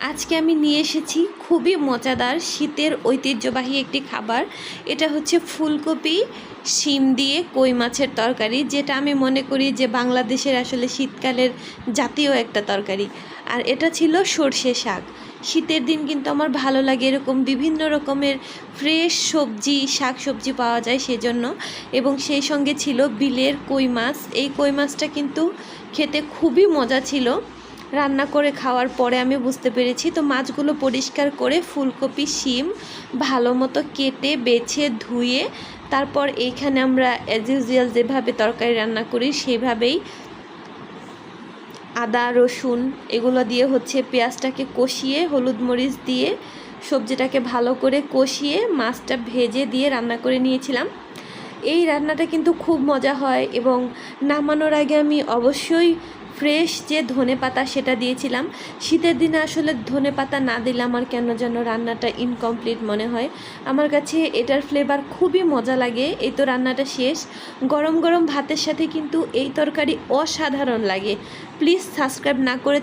আজকে আমি নিয়ে এসেছি খুবই মজাদার শীতের ঐতিহ্যবাহী একটি খাবার। এটা হচ্ছে ফুলকপি, শিম দিয়ে কই মাছের তরকারি, যেটা আমি মনে করি যে বাংলাদেশের আসলে শীতকালের জাতীয় একটা তরকারি। আর এটা ছিল সর্ষে শাক। শীতের দিন কিন্তু আমার ভালো লাগে এরকম বিভিন্ন রকমের ফ্রেশ সবজি, শাক সবজি পাওয়া যায় সেজন্য। এবং সেই সঙ্গে ছিল বিলের কই মাছ। এই কই মাছটা কিন্তু খেতে খুবই মজা ছিল। রান্না করে খাওয়ার পরে আমি বুঝতে পেরেছি, তো মাছগুলো পরিষ্কার করে ফুলকপি, শিম ভালো মতো কেটে, বেছে, ধুয়ে তারপর এইখানে আমরা অ্যাজ ইউজুয়াল যেভাবে তরকারি রান্না করি সেভাবেই আদা, রসুন এগুলো দিয়ে হচ্ছে পেঁয়াজটাকে কষিয়ে, হলুদ মরিচ দিয়ে সবজিটাকে ভালো করে কষিয়ে মাছটা ভেজে দিয়ে রান্না করে নিয়েছিলাম। এই রান্নাটা কিন্তু খুব মজা হয় এবং নামানোর আগে আমি অবশ্যই ফ্রেশ যে ধনে পাতা সেটা দিয়েছিলাম। শীতের দিনে আসলে ধনে পাতা না দিলে আমার কেন যেন রান্নাটা ইনকমপ্লিট মনে হয়। আমার কাছে এটার ফ্লেভার খুবই মজা লাগে। এই তো রান্নাটা শেষ। গরম গরম ভাতের সাথে কিন্তু এই তরকারি অসাধারণ লাগে। প্লিজ সাবস্ক্রাইব না করে